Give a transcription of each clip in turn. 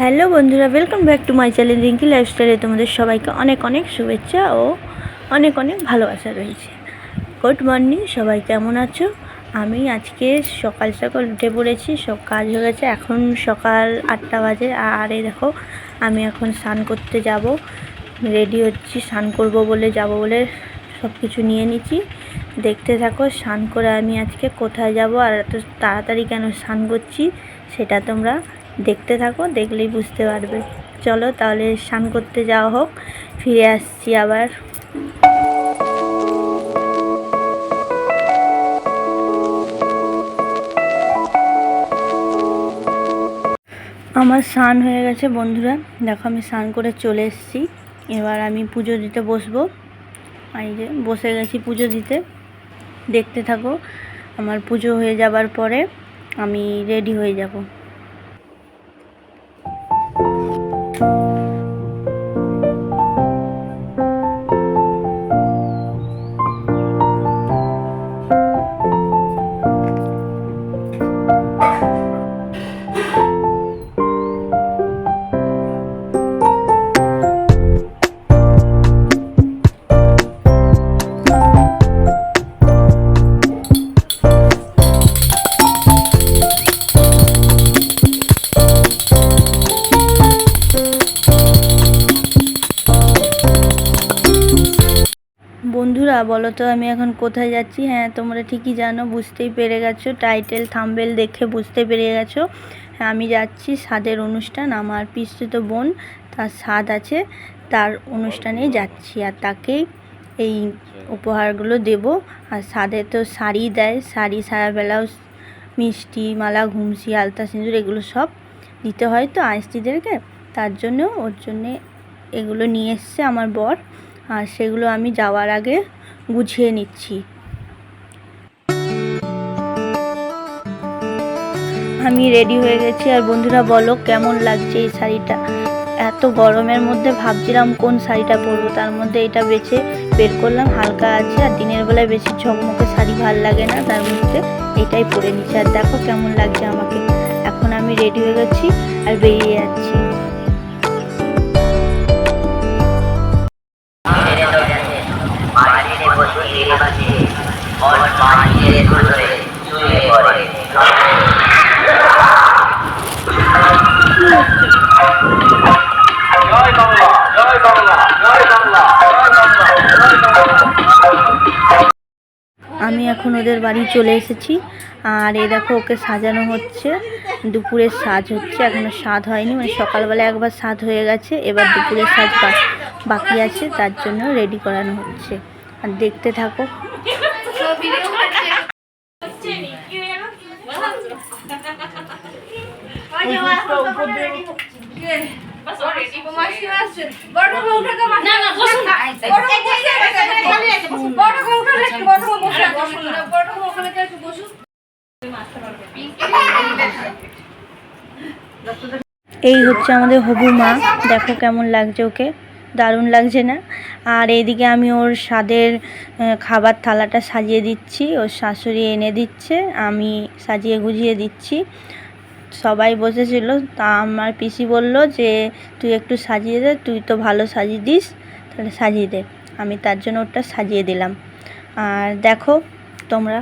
Hello বন্ধুরা welcome back to my channel Rinki লাইফস্টাইলে তোমাদের সবাইকে অনেক অনেক শুভেচ্ছা ও অনেক অনেক ভালোবাসা রয়েছে। গুড মর্নিং সবাই কেমন আছো? আমি আজকে সকাল সকাল উঠে পড়েছি সব কাজ হয়ে গেছে, এখন সকাল আটটা বাজে। আর এই দেখো, আমি এখন স্নান করতে যাব। রেডি হচ্ছি, স্নান করব বলে যাব বলে সব কিছু নিয়ে নিচ্ছি। দেখতে থাকো, স্নান করে আমি আজকে কোথায় যাব আর এত তাড়াতাড়ি কেন স্নান করছি, সেটা তোমরা দেখতে থাকো, দেখলেই বুঝতে পারবে। চলো তাহলে স্নান করতে যাওয়া হোক, ফিরে আসছি আবার। আমার স্নান হয়ে গেছে বন্ধুরা। দেখো আমি স্নান করে চলে এসেছি। এবার আমি পুজো দিতে বসবো। এই যে বসে গেছি পুজো দিতে। দেখতে থাকো, আমার পুজো হয়ে যাবার পরে আমি রেডি হয়ে যাব। বন্ধুরা, বলো তো আমি এখন কোথায় যাচ্ছি? হ্যাঁ তোমরা ঠিকই জানো, বুঝতেই পেরে গেছো। টাইটেল, থাম্বেল দেখে বুঝতে পেরে গেছো। হ্যাঁ আমি যাচ্ছি স্বাদের অনুষ্ঠান, আমার পিসিত বোন তার স্বাদ আছে, তার অনুষ্ঠানে যাচ্ছি আর তাকেই এই উপহারগুলো দেব। আর স্বাদে তো শাড়ি দেয়, শাড়ি সারা ব্লাউজ মিষ্টি মালা, ঘুমসি, আলতা, সিঁদুর, এগুলো সব দিতে হয় তো আইসটিদেরকে। তার জন্য ওর জন্যে এগুলো নিয়ে এসছে আমার বর। আর সেগুলো আমি যাওয়ার আগে গুছিয়ে নিচ্ছি। আমি রেডি হয়ে গেছি। আর বন্ধুরা, বলো কেমন লাগছে এই শাড়িটা? এত গরমের মধ্যে ভাবছিলাম কোন শাড়িটা পরবো। তার মধ্যে এটা বেছে বের করলাম। হালকা আছে আর দিনের বেলায় বেশি ঝকমকে শাড়ি ভালো লাগে না। তার মধ্যে এটাই পরে নিচ্ছি। আর দেখো কেমন লাগছে আমাকে। এখন আমি রেডি হয়ে গেছি আর বেরিয়ে যাচ্ছি। আমি এখন ওদের বাড়ি চলে এসেছি। আর এ দেখো ওকে সাজানো হচ্ছে। দুপুরের সাজ হচ্ছে এখনও স্বাদ হয়নি। মানে সকালবেলা একবার স্বাদ হয়ে গেছে এবার দুপুরের সাজ বা- বাকি আছে তার জন্য রেডি করানো হচ্ছে। আর দেখতে থাকো। এই হচ্ছে আমাদের হবু মা। দেখো কেমন লাগছে ওকে। দারুণ লাগছে না? আর এইদিকে আমি ওর স্বাদের খাবার থালাটা সাজিয়ে দিচ্ছি। ওর শাশুড়ি এনে দিচ্ছে, আমি সাজিয়ে গুজিয়ে দিচ্ছি। সবাই বসেছিল, তা আমার পিসি বলল যে, তুই একটু সাজিয়ে দে, তুই তো ভালো সাজিয়ে দিস, তাহলে সাজিয়ে দে। আমি তার জন্য ওটা সাজিয়ে দিলাম। আর দেখো, তোমরা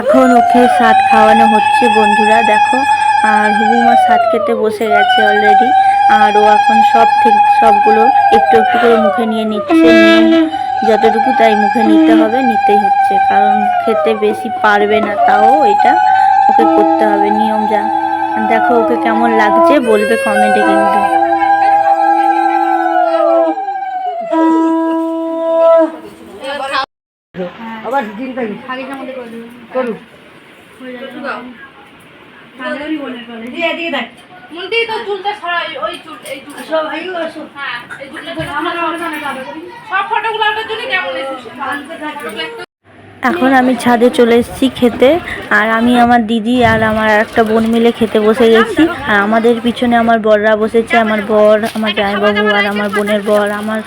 এখন ওকে সাত খাওয়ানো হচ্ছে, বন্ধুরা, দেখো। আর হুবুমা সাত খেতে বসে গেছে অলরেডি আর ও এখন সব ঠিক, সবগুলো একটু একটু করে মুখে নিয়ে নিচ্ছে। যতটুকু তাই মুখে নিতে হবে, নিতেই হচ্ছে। কারণ খেতে বেশি পারবে না তাও এটা ওকে করতে হবে, নিয়ম যা। দেখো ওকে কেমন লাগছে, বলবে কমেন্টে কিন্তু। মন্টি তো চুলটা সরাই ওই চুল এই চুল। সব এই হ্যাঁ এই চুলটা আমার সব ফটোগুলো ওটার জন্য কেমন এসেছে এখন আমি ছাদে চলে এসেছি খেতে আর আমি আমার দিদি আর আমার একটা বোন মিলে খেতে বসে গেছি। আর আমাদের পিছনে আমার বররা বসেছে আমার বর আমার জামাইবাবু আর আমার বোনের বর আমার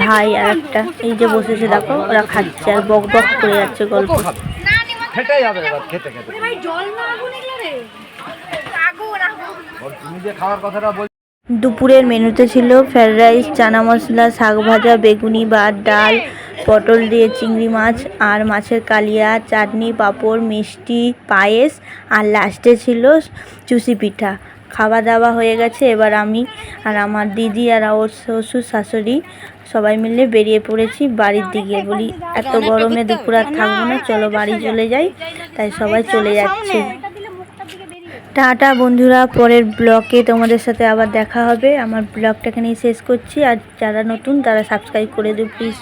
ভাই আর একটা এই যে বসেছে দেখো ওরা খাচ্ছে আর বক বক করে যাচ্ছে গল্প। খেতে যাবে এবার খেতে খেতে। ওর তুমি যে খাওয়ার কথাটা দুপুরের মেনুতে ছিল ফ্রাইড রাইস চানা মশলা শাক ভাজা বেগুনি ভাত ডাল পটল দিয়ে চিংড়ি মাছ আর মাছের কালিয়া চাটনি পাঁপড় মিষ্টি পায়েস আর লাস্টে ছিল চুষি পিঠা। খাওয়া দাওয়া হয়ে গেছে এবার আমি আর আমার দিদি আর ওর শ্বশুর শাশুড়ি সবাই মিলে বেরিয়ে পড়েছি বাড়ির দিকে বলি এত গরমে দুপুর আর থাকব না চলো বাড়ি চলে যাই। তাই সবাই চলে যাচ্ছে। টাটা বন্ধুরা পরের ব্লকে তোমাদের সাথে আবার দেখা হবে। আমার ব্লগটা এখানেই শেষ করছি আর যারা নতুন তারা সাবস্ক্রাইব করে দিও প্লিজ